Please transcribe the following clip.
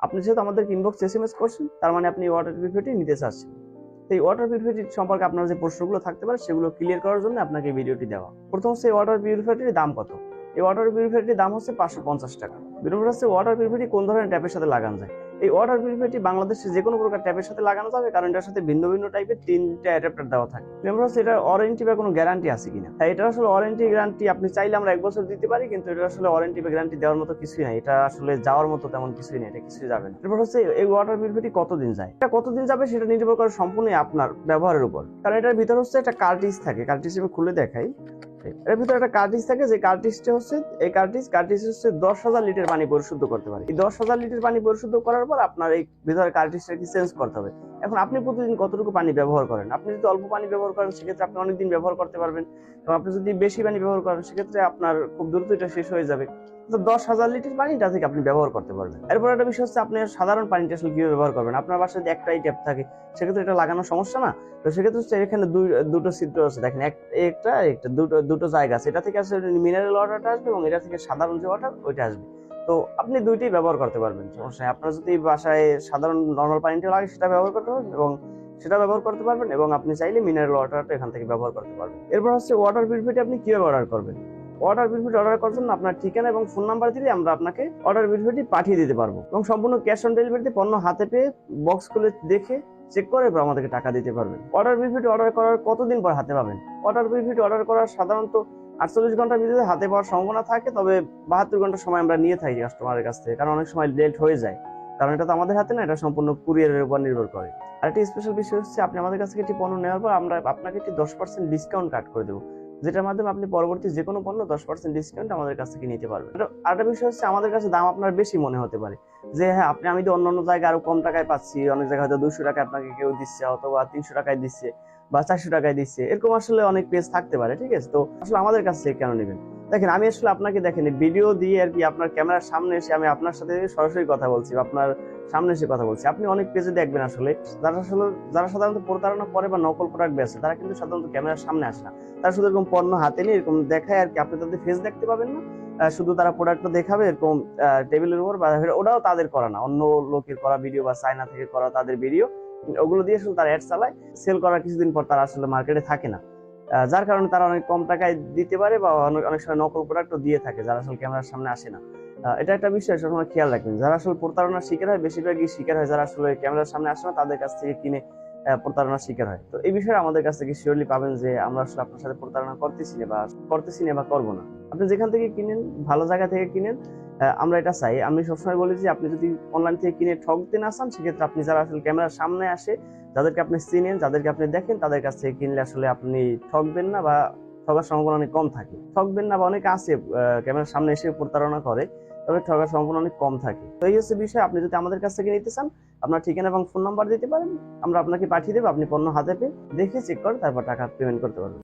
আপনি যেহেতু আমাদেরকে ইনবক্স এস এম এস করছেন, তার মানে আপনি ওয়াটার পিউরিফায়ারটি নিতে চাচ্ছেন। এই ওয়াটার পিউরিফায়ারটি সম্পর্কে আপনার যে প্রশ্নগুলো থাকতে পারে, সেগুলো ক্লিয়ার করার জন্য আপনাকে ভিডিওটি দেওয়া। প্রথম হচ্ছে ওয়াটার পিউরিফায়ারটির দাম কত? এই ওয়াটার পিউরিফায়ারটির দাম হচ্ছে পাঁচশো পঞ্চাশ টাকা। দুই হচ্ছে ওয়াটার পিউরিফায়ারটি কোন ধরনের ট্যাপের সাথে লাগানো যায়? এই ওয়াটার পিউরিফায়ারটি বাংলাদেশে যে কোনো প্রকার ট্যাপের সাথে লাগানো যাবে, কারণ এটার সাথে ভিন্ন ভিন্ন টাইপের তিনটা অ্যাডাপ্টার দেওয়া থাকে। দুই নম্বর হচ্ছে এটার ওয়ারেন্টি বা কোনো গ্যারান্টি আছে কিনা? তাই এটা আসলে ওয়ারেন্টি গ্যারান্টি আপনি চাইলে আমরা এক বছর দিতে পারি, কিন্তু এটা আসলে ওয়ারেন্টি বা গ্যারান্টি দেওয়ার মতো কিছুই নাই। এটা আসলে যাওয়ার মতো তেমন কিছুই নেই, এটা কিছুই যাবে না। এরপর হচ্ছে এই ওয়াটার পিউরিফায়ারটি কতদিন যায়? এটা কতদিন যাবে সেটা নির্ভর করে সম্পূর্ণ আপনার ব্যবহারের উপর। কারণ এটার ভিতর হচ্ছে একটা কার্টিজ থাকে। কার্টিজ আমি খুলে দেখাই। এর ভিতরে একটা কার্টিজ থাকে, যে কার্টিজটা হচ্ছে, এই কার্টিজ কার্টিজ হচ্ছে দশ হাজার লিটার পানি পরিশুদ্ধ করতে পারে। এই দশ হাজার লিটার পানি পরিশুদ্ধ করার পর আপনার এই ভিতরে কার্টিজটাকে চেঞ্জ করতে হবে। এখন আপনি প্রতিদিন কতটুকু পানি ব্যবহার করেন? আপনি যদি অল্প পানি ব্যবহার করেন, সেক্ষেত্রে আপনি অনেকদিন ব্যবহার করতে পারবেন। এবং আপনি যদি বেশি পানি ব্যবহার করেন, সেক্ষেত্রে আপনার খুব দ্রুত এটা শেষ হয়ে যাবে। তো দশ হাজার লিটার পানিটা থেকে আপনি ব্যবহার করতে পারবেন। এরপর একটা বিষয় হচ্ছে, আপনি সাধারণ পানিটা আসলে কীভাবে ব্যবহার করবেন? আপনার বাসায় যদি একটাই ট্যাপ থাকে, সেক্ষেত্রে এটা লাগানোর সমস্যা না? তো সেক্ষেত্রে হচ্ছে এখানে দুই, দুটো ছিদ্র আছে। দেখেন, এক, একটা একটা, দুটো দুটো জায়গা আছে। এটা থেকে আসলে মিনারেল ওয়াটারটা আসবে এবং এটা থেকে সাধারণ যে ওয়াটার ওইটা আসবে। তো আপনি দুইটাই ব্যবহার করতে পারবেন, সমস্যা আপনার যদি বাসায় সাধারণ নর্মাল পানিটা লাগে সেটা ব্যবহার করতে পারবেন এবং সেটা ব্যবহার করতে পারবেন এবং আপনি চাইলে মিনারেল ওয়াটারটা এখান থেকে ব্যবহার করতে পারবেন। এরপর হচ্ছে ওয়াটার পিউরিফায়ারটি আপনি কীভাবে অর্ডার করবেন? অর্ডার পিউরিফায়ার অর্ডার করার জন্য আপনার ঠিকানা এবং ফোন নাম্বার দিলে আমরা আপনাকে অর্ডার পিউরিফায়ারটি পাঠিয়ে দিতে পারব এবং সম্পূর্ণ ক্যাশ অন ডেলিভারিতে পণ্য হাতে পেয়ে বক্স খুলে দেখে চেক করে এরপর আমাদেরকে টাকা দিতে পারবেন। অর্ডার পিউরিফায়ারটি অর্ডার করার কতদিন পর হাতে পাবেন? অর্ডার পিউরিফায়ারটি অর্ডার করার সাধারণত আটচল্লিশ ঘণ্টার ভিতরে হাতে পাওয়ার সম্ভাবনা থাকে, তবে বাহাত্তর ঘণ্টা সময় আমরা নিয়ে থাকি কাস্টমারের কাছ থেকে, কারণ অনেক সময় লেট হয়ে যায়। কারণ এটা তো আমাদের হাতে না, এটা সম্পূর্ণ কুরিয়ারের উপর নির্ভর করে। আর একটি স্পেশাল বিষয় হচ্ছে, আপনি আমাদের কাছ থেকে একটি পণ্য নেওয়ার পর আমরা আপনাকে একটি দশ পার্সেন্ট ডিসকাউন্ট কাট করে দেবো, যেটার মাধ্যমে আপনি পরবর্তী যে কোনো পণ্য দশ পার্সেন্ট ডিসকাউন্ট আমাদের কাছ থেকে নিতে পারবেন। আর আরেকটা বিষয় হচ্ছে, আমাদের কাছে দাম আপনার বেশি মনে হতে পারে, যে হ্যাঁ আপনি, আমি তো অন্য অন্য জায়গায় আরও কম টাকায় পাচ্ছি, অনেক জায়গায় হয়তো দুশো টাকায় আপনাকে কেউ দিচ্ছে অথবা তিনশো টাকায় দিচ্ছে। বা চারশো টাকায় দিচ্ছে। এরকম আসলে অনেক পেজ থাকতে পারে, ঠিক আছে? তো আসলে আমাদের কাছ থেকে কেন নেবেন? দেখেন, আমি আসলে আপনাকে দেখেন ভিডিও দিয়ে আর কি আপনার ক্যামেরার সামনে এসে আমি আপনার সাথে সরাসরি কথা বলছি আপনার সামনে এসে কথা বলছি। আপনি অনেক পেজে দেখবেন আসলে, যারা আসলে, যারা সাধারণত প্রতারণা করে বা নকল প্রোডাক্ট বেচে, তারা কিন্তু সাধারণত ক্যামেরার সামনে আসে না। তারা শুধু এরকম পণ্য হাতে নিয়ে এরকম দেখায় আর কি, আপনি তাদের ফেস দেখতে পাবেন না। শুধু তারা প্রোডাক্টটা দেখাবে এরকম টেবিলের উপর, বা ওটাও তাদের করা না। অন্য লোকের করা ভিডিও বা চায়না থেকে করা তাদের ভিডিও ওগুলো দিয়ে আসলে তারা অ্যাড চালায়। সেল করার কিছুদিন পর তারা আসলে মার্কেটে থাকে না। যার কারণে তারা অনেক কম টাকায় দিতে পারে বা অনেক সময় নকল প্রোডাক্টও দিয়ে থাকে, যারা আসলে ক্যামেরার সামনে আসে না। এটা একটা বিষয়, সবসময় খেয়াল রাখবেন। যারা আসলে প্রতারণার শিকার হয়, বেশিরভাগই শিকার হয় যারা আসলে ক্যামেরার সামনে আসে না, তাদের কাছ থেকে কিনে প্রতারণার শিকার হয়। তো এই বিষয়ে আমাদের কাছ থেকে শিওরলি পাবেন যে আমরা আসলে আপনার সাথে প্রতারণা করতেছি না বা, করতেছি না বা করব না। আপনি যেখান থেকে কিনেন, ভালো জায়গা থেকে কিনেন আমরা এটা চাই। আমি সবসময় বলি যে আপনি যদি অনলাইন থেকে কিনে ঠকতে না চান, সেক্ষেত্রে আপনি যারা আসলে ক্যামেরার সামনে আসে যাদেরকে আপনি চিনেন যাদেরকে আপনি দেখেন, তাদের কাছ থেকে কিনলে আসলে আপনি ঠকবেন না বা ঠকার সম্ভাবনা অনেক কম থাকে। ঠকবেন না বা অনেক আছে ক্যামেরার সামনে এসে প্রতারণা করে, তবে ঠকার সম্ভাবনা অনেক কম থাকে। তো এই হচ্ছে বিষয়, আপনি যদি আমাদের কাছ থেকে নিতে চান, আপনার ঠিকানা এবং ফোন নাম্বার দিতে পারেন, আমরা আপনাকে পাঠিয়ে দেবো, আপনি পণ্য হাতে পেয়ে দেখে চেক করে, তারপর টাকা পেমেন্ট করতে পারবেন।